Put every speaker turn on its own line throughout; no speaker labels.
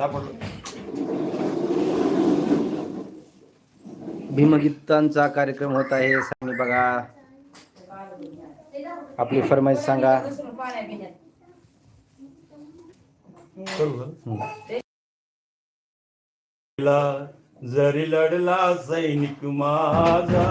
सापडलो.
भीमगीतांचा कार्यक्रम होत आहे सांगली बघा. आपली फरमाईश सांगा.
जरी लढला सैनिक माझा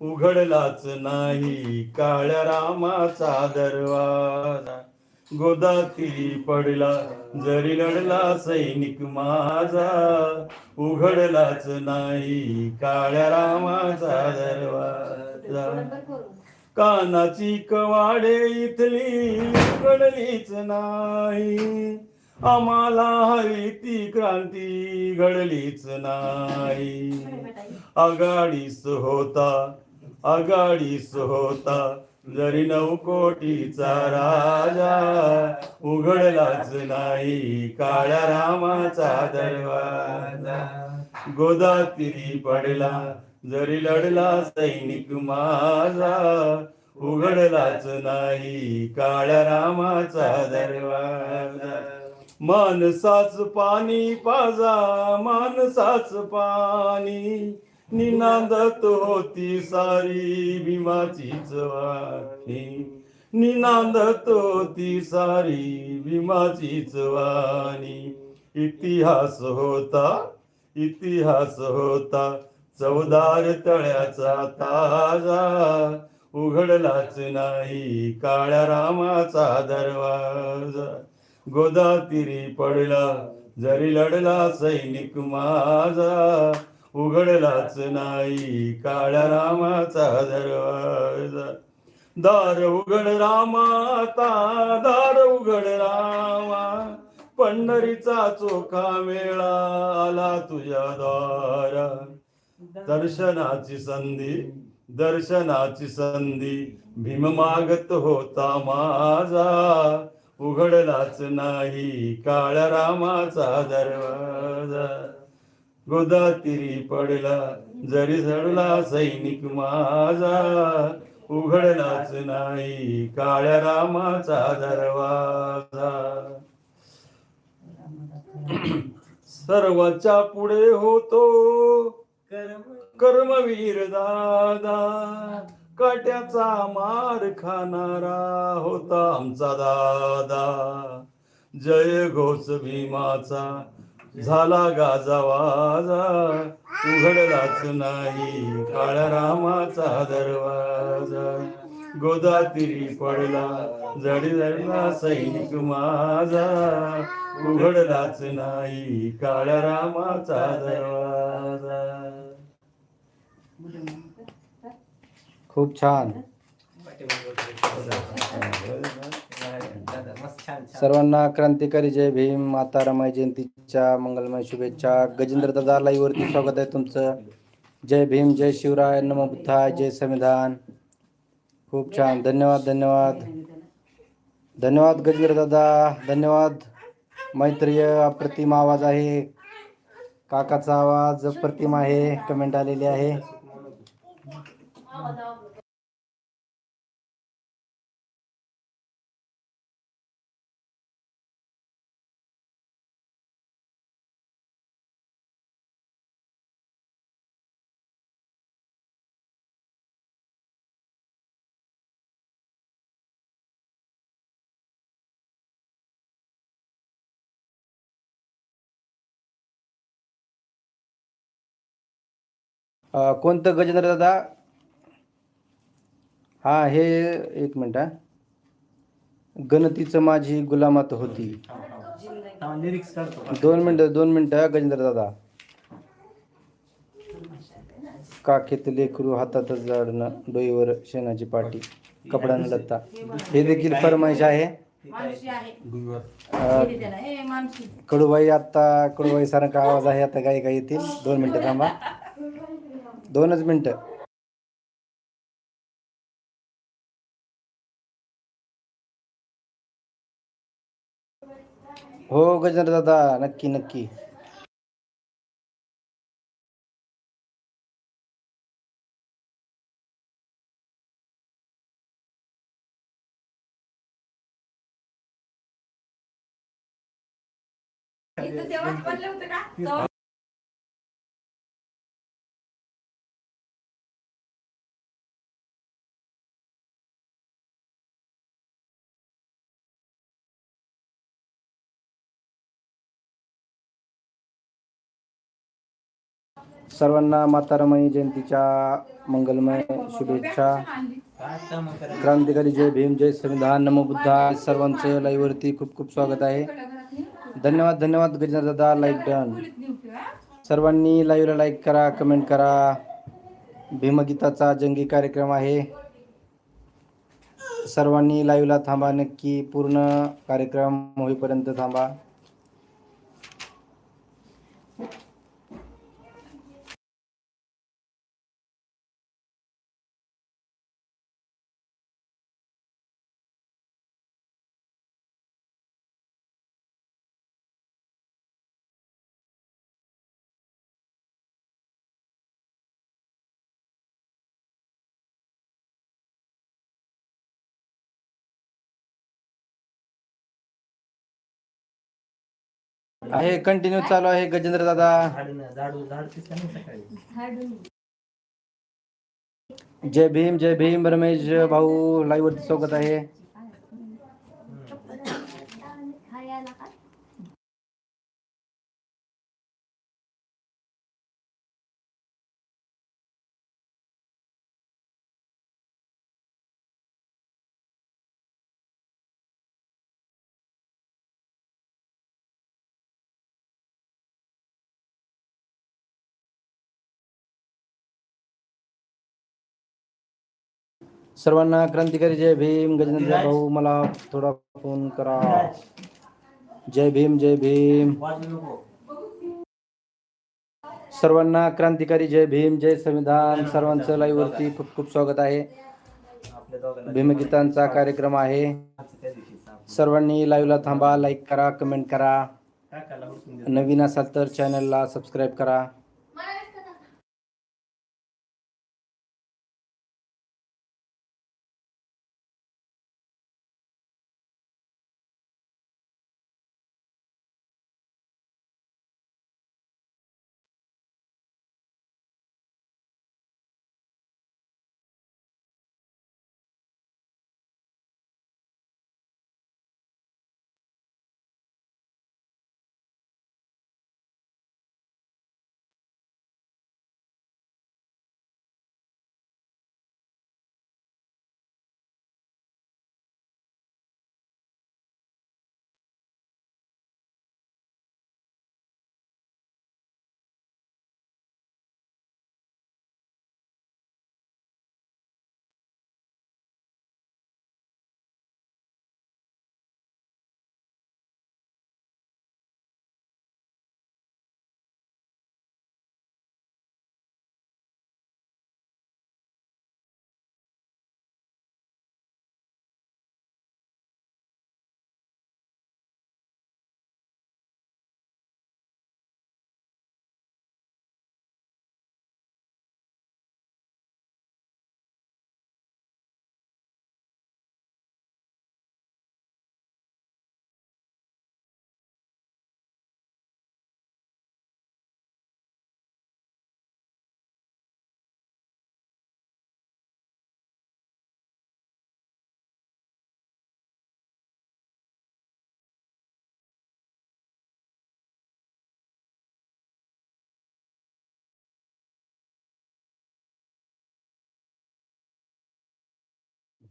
उघडलाच नाही काळ्या रामाचा दरवाजा. गोदाती पडला जरी लढला सैनिक माझा उघडलाच नाही काळ्या रामाचा दरवाजा. कानाची कवाडे इथली उघडलीच नाही आम्हाला हवी ती क्रांती घडलीच नाही. आघाडीस होता आघाडीस होता जरी नऊ कोटीचा राजा उघडलाच नाही काळ्या रामाचा दरवाजा. गोदातिरी पडला जरी लढला सैनिक माझा उघडलाच नाही काळ्या रामाचा दरवाजा. माणसाच पाणी पाजा माणसाच पाणी निनादत होती सारी भीमाचीच वाणी निनादत होती सारी भीमाचीच वाणी इतिहास होता इतिहास होता चवदार तळ्याचा ताजा. उघडलाच नाही काळ्या रामाचा दरवाजा. गोदातिरी पडला जरी लढला सैनिक माझा. उघडलाच नाही काळ्या रामाचा दरवाजा. दार उघड रामाता दार उघड रामा. पंढरीचा चोखा मेळा आला तुझ्या दारा दर्शनाची संधी दर्शनाची संधी भीम मागत होता माझा. उघडलाच नाही काळ्या रामाचा दरवाजा. गोदातीरी पडला जरी झडला सैनिक माझा उघडलाच नाही काळ्या रामाचा दरवाजा. सर्वाच्या पुढे होतो कर्मवीर दादा काट्याचा मार खाणारा होता आमचा दादा. जय घोष भीमाचा झाला गाजावाजा उघडलाच नाही काळ्या रामाचा दरवाजा. गोदातीरी पडला जडी जडला सैनिक माझा. उघडलाच नाही काळ्या रामाचा दरवाजा.
खूप छान. सर्वांना क्रांतिकारी जय भीम माता रमाई जयंतीच्या मंगलमय शुभेच्छा. गजेंद्र दादा लाईव्ह वरती स्वागत आहे तुमचं. जय भीम जय शिवराय नमो बुद्धाय जय संविधान. खूप छान. धन्यवाद धन्यवाद. धन्यवाद गजेंद्र दादा. धन्यवाद. मैत्रीय अप्रतिम आवाज आहे. काकाचा आवाज प्रतिम आहे. कमेंट आलेली आहे. कोणतं गजेंद्र दादा? हा हे एक मिनिट हा. गणतीचं माझी गुलामात होती. दोन मिनिटं दोन मिनिटं गजेंद्र दादा. काखेत लेकरू हातात जाडणं डोईवर शेणाची पाटी कपड्यानं लत्ता. हे देखील फरमाईश आहे. कडूबाई आता कडूबाई सारखा आवाज आहे आता काही काही येतील. दोन मिनिटं थांबा. दोनच मिनिटं. हो गजेंद्र दादा नक्की नक्की.
इथं तेव्हाच पडलं होतं का?
सर्वांना मातारामाई जयंतीच्या मंगलमय शुभेच्छा. क्रांतिकारी जय भीम जय संविधान नमो बुद्धा सर्वांचं लाईव्हवरती खूप खूप स्वागत आहे. धन्यवाद धन्यवाद गजेंद्र दादा लाईक डन. सर्वांनी लाईव्हला लाईक करा कमेंट करा. भीमगीताचा जंगी कार्यक्रम आहे. सर्वांनी लाईव्हला थांबा नक्की पूर्ण कार्यक्रम होईपर्यंत थांबा. आहे कंटिन्यू चालू आहे गजेंद्र दादा. जय भीम जय भीम रमेश भाऊ लाईव्ह वरती स्वागत आहे. सर्वांना क्रांतिकारी जय भीम गजेंद्र भाऊ मला थोडा फोन करा. जय भीम जय भीम. सर्वांना क्रांतिकारी जय भीम जय संविधान. सर्वांचं लाईव्ह वरती खूप खूप स्वागत आहे. भीमगीतांचा कार्यक्रम आहे. सर्वांनी लाईव्हला थांबा लाईक करा कमेंट करा. नवीन असाल तर चॅनलला सबस्क्राईब करा.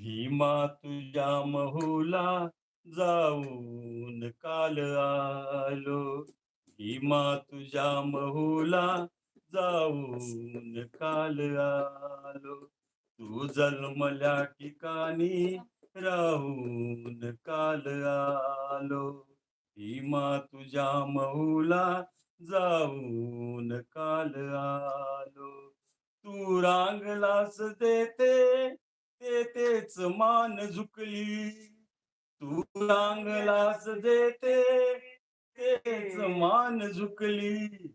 भीमा तुझ्या महुला जाऊन काल आलो. भीमा तुझ्या महुला जाऊन काल आलो. तू जन्मल्या ठिकाणी राहून काल आलो. भीमा तुझ्या महुला जाऊन काल आलो. तू रांगलास देते देतेच मान झुकली. तू रांगलास देते तेच मान झुकली.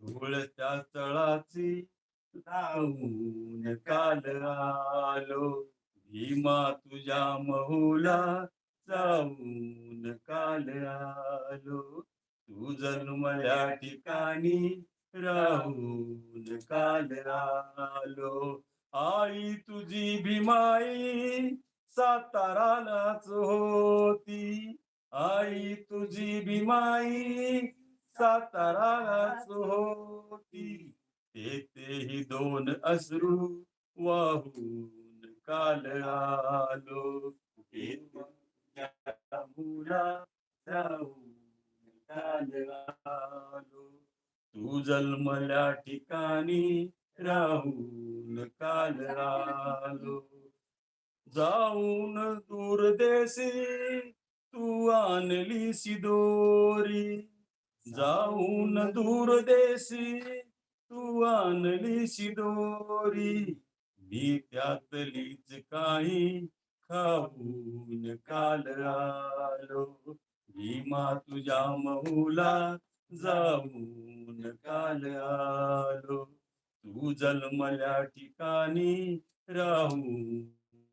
धुळच्या तळाची लावून काल आलो. भीमा तुझ्या महुला जाऊन काल आलो. तू तू जन्मल्या ठिकाणी राहून काल आलो. आई तुझी भीमाई सातारालाच होती. आई तुझी भीमाई सातारालाच होती. तेथेही दोन अश्रू वाहून काल आलो. मुला काल आलो. तू जन्मल्या ठिकाणी राहून काल आलो जाऊन दूरदेशी तू आणली सिदोरी जाऊन दूरदेशी तू आणली शिदोरी मी त्यातलीच काही खाऊन काल आलो भीमा तुझ्या महुला जाऊन काल आलो तू जन्मल्या ठिकाणी राहून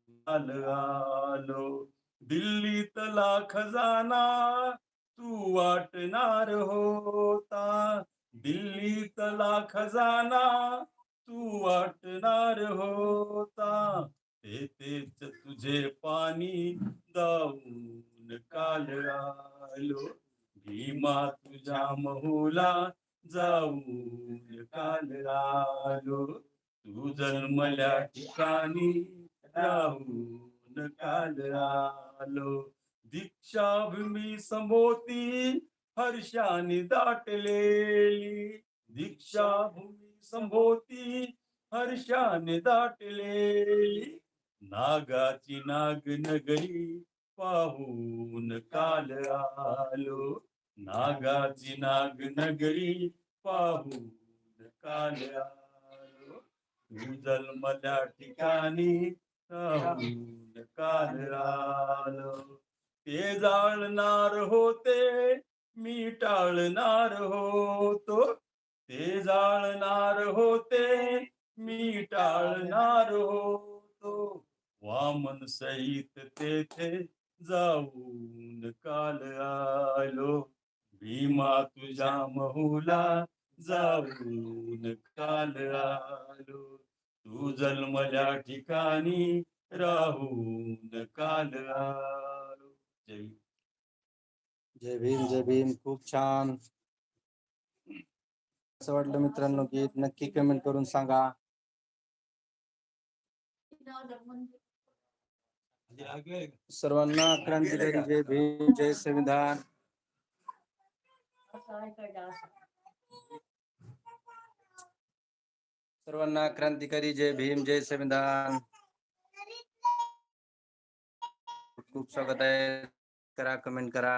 काल आलो. दिल्लीतला खजाना तू वाटणार होता. दिल्लीतला खजाना तू वाटणार होता. तेच तुझे पाणी जाऊन काल आलो. भीमा तुझ्या महुला जाऊन काल आलो तू जन्मल्या ठिकाणी राहून काल आलो दीक्षाभूमी समोती हर्षाने दाटलेली. दीक्षाभूमी संभोवती हर्षाने दाटलेली. नागाची नाग नगरी पाहून काल आलो नागाची नाग नगरी पाहू काल जन्मल्या ठिकाणी राहून काल आलो ते जाळणार होते मी टाळणार होतो. ते जाळणार होते मी टाळणार होतो. वामन सहित तेथे जाऊन काल आलो. भीमा तुझ्या महुला जाऊन काल आलो. तू जन्मल्या ठिकाणी राहून काल आलो. जय
जय भीम जय भीम. खूप छान. असं वाटलं मित्रांनो गीत नक्की कमेंट करून सांगा. सर्वांना क्रांतिकारी जय भीम जय संविधान. सर्वांना क्रांतिकारी जय भीम, जय संविधान। खूप स्वागत आहे करा कमेंट करा।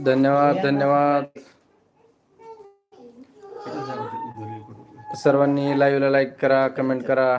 धन्यवाद धन्यवाद। सर्वांनी लाईव्हला लाईक करा कमेंट करा।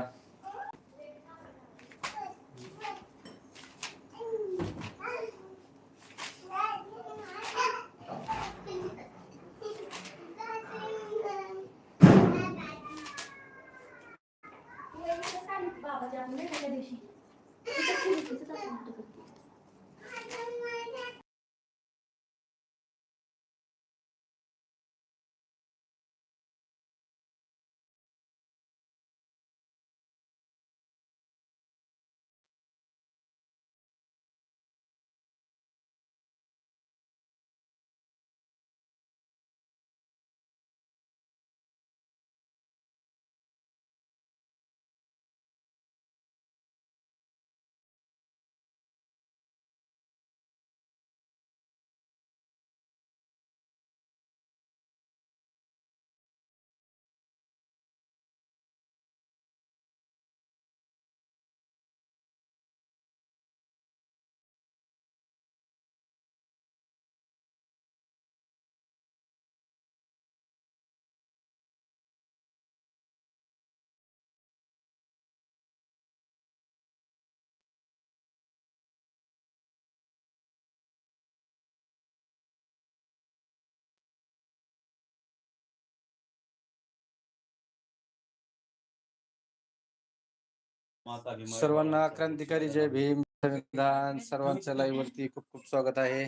सर्वांना क्रांतिकारी जय भीम संविधान सर्वांचं लाईव्ह वरती खूप खूप स्वागत आहे.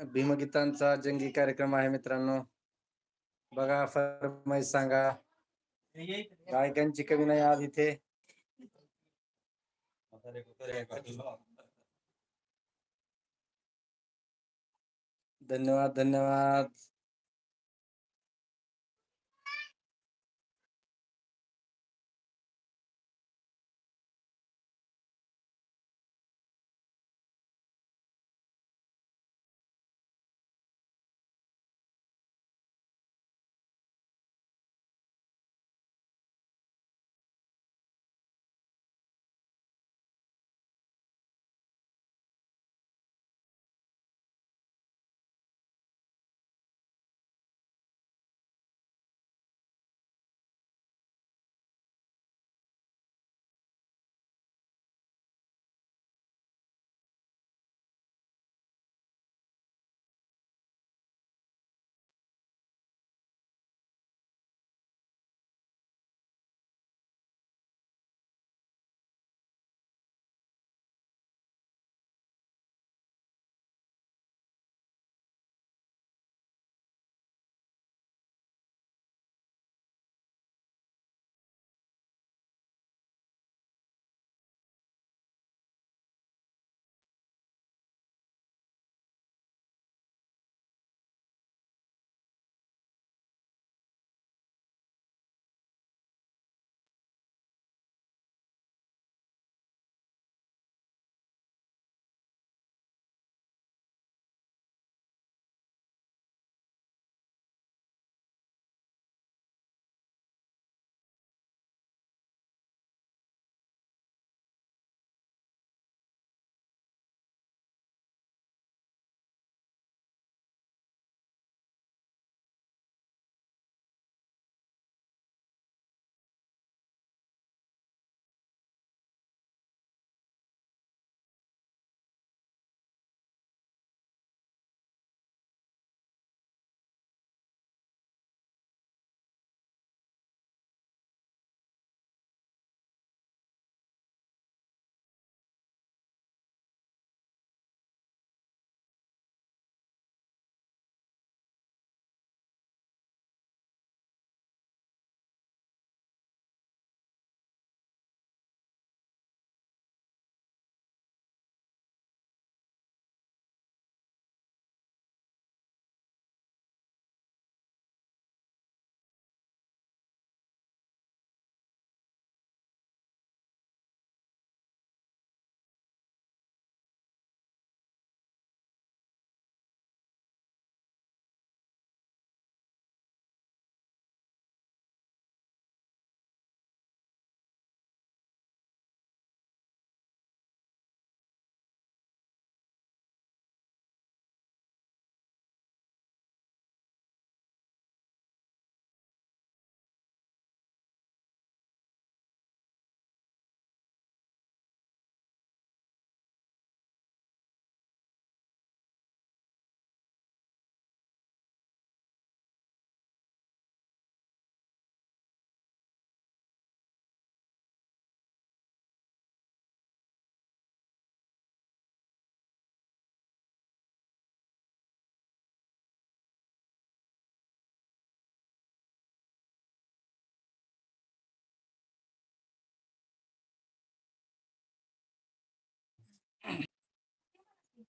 भीमगीतांचा जंगी कार्यक्रम आहे मित्रांनो. बघा फरमाईश सांगा. गायकांची कमी नाही आज इथे. धन्यवाद धन्यवाद.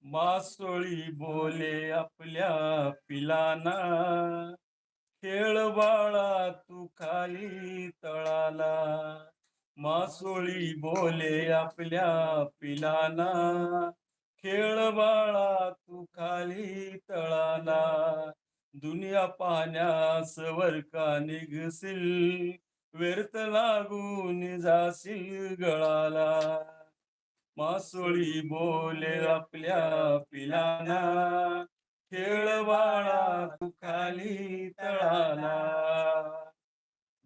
मासोळी बोले आपल्या पिलाना. खेळ बाळा तू खाली तळाला. मासोळी बोले आपल्या पिलाना. खेळ बाळा तू खाली तळाला. दुनिया पाण्यास वर का निघशील. व्यर्थ लागून जाशील गळाला. मासोळी बोले आपल्या पिलाना. खेळ बाळा तू खाली तळाला.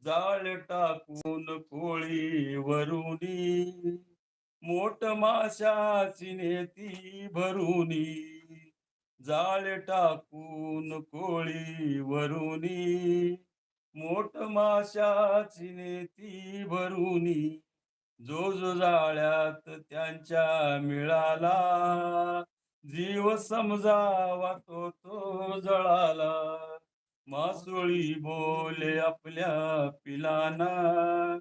जाळ टाकून कोळी वरुनी मोठ माशाची नेती भरुनी. जाळ टाकून कोळी वरुनी मोठ माशाची नेती भरुनी. जो जो जाळ्यात त्यांच्या मिळाला. जीव समजावा तो तो जळाला. मासोळी बोले आपल्या पिलाना.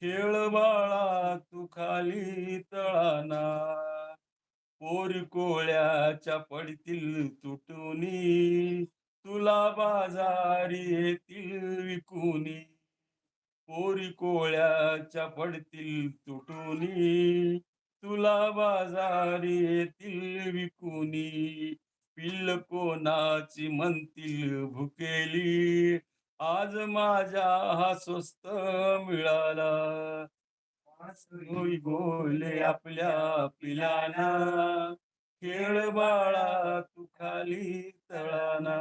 खेळ बाळा तू खाली तळाना. पोरी कोळ्याच्या पडतील तुटुनी. तुला बाजारी येतील विकुनी. पोरी कोळ्याच्या पडतील तुटुनी तुला बाजारी येतील विकुनी. पिल्ल कोणाची म्हणतील भुकेली आज माझ्या हा स्वस्त मिळाला. बोले आपल्या पिलाना खेळ बाळा तू खाली तळाना.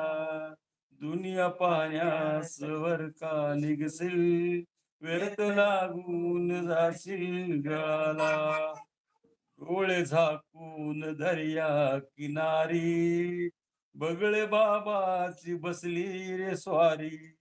दुनिया पाण्यास वर का निघशील? व्यर्थ लागून जाशील डोळे झाकून दर्या किनारी. बगळे बाबाची बसली रे स्वारी.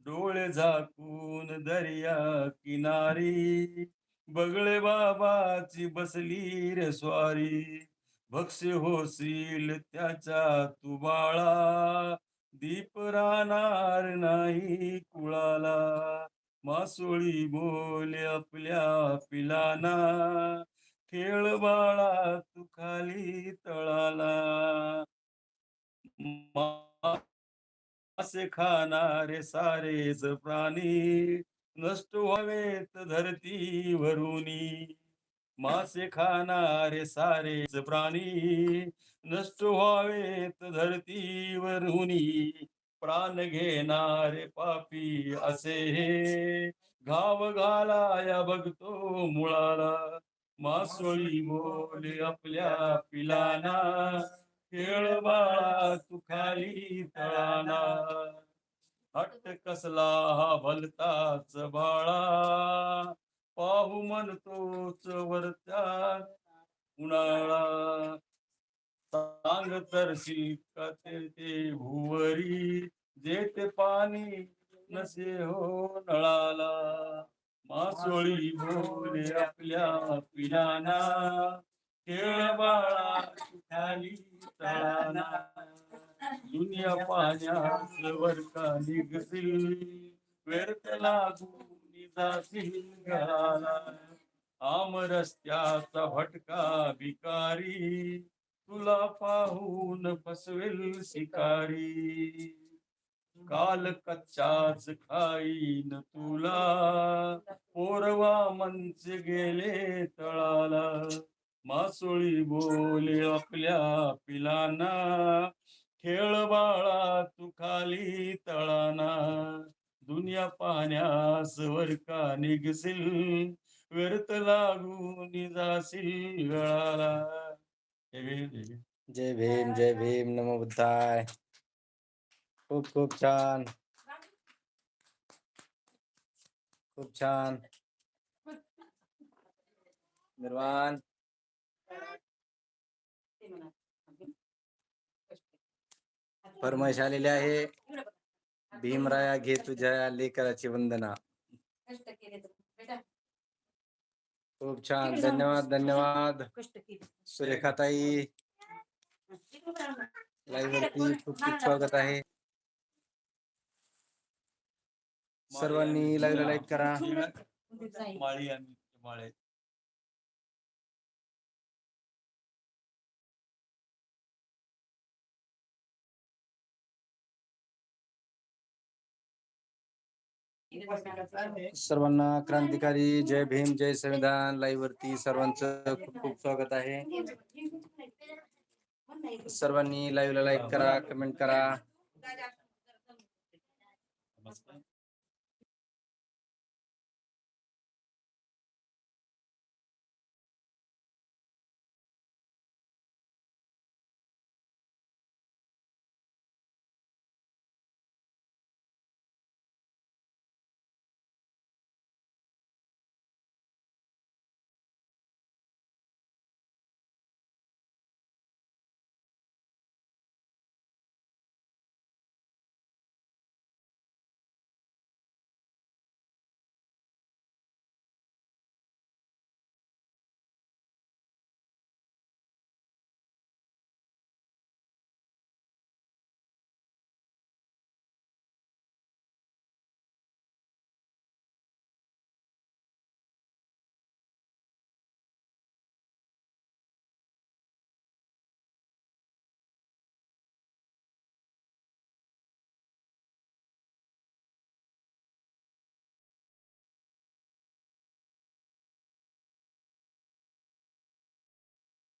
डोळे झाकून दर्या किनारी. बगळे बाबाची बसली रे स्वारी. भक्ष्य होशील त्याच्या तू बाळा दीप राहणार नाही कुळाला. मासोळी बोल आपल्या पिलाना खेळ बाळा तू खाली तळाला. मा- मासे खाणारे सारेच प्राणी नष्ट व्हावेत धरती वरुणी मासे खाणारे सारेच प्राणी नष्ट व्हावेत धरतीवरुनी. प्राण घेणारे पापी असे हे. घाव घालाया बघतो मुळाला. मासोळी बोले आपल्या पिलाना. खेळ बाळा तू खाली तळाना. हट्ट कसला हा भलताच बाळा. पाहू म्हणतोच वरत्या उन्हाळा. सांग तरशी का ते भुवरी जे ते पाणी नसे हो नळाला. मासोळी बोले आपल्या पिलाना खेळ बाळा तू खाली तळाना दुनिया पाण्यास वर का व्यर्थ लागू निदासी घराला. आम रस्त्याचा भटका भिकारी तुला पाहून फसवेल शिकारी. काल कच्चाच खाईन तुला. पोरवा मंच गेले तळाला. मासोळी बोले आपल्या पिलांना. खेळ बाळा तू खाली तळाना. दुनिया पाहण्यास वर का निघशील. व्यर्थ लागून जाशील गळाला.
जय भीम। जय भीम नमो बुद्धाय। खूप खूप छान खूप छान निर्वाण। फरमाईश आलेली आहे भीमराया घे तुझ्या लेकराची वंदना। खूप छान धन्यवाद धन्यवाद। सुरेखाताई। लाईव्ह वरती खूप खूप स्वागत है सर्वानी लाइक लाईक करा।
माळी आणि माळे
सर्वांना क्रांतिकारी जय भीम जय संविधान लाईव्ह वरती सर्वांचं खूप खूप स्वागत आहे. सर्वांनी लाईव्हला लाईक करा कमेंट करा.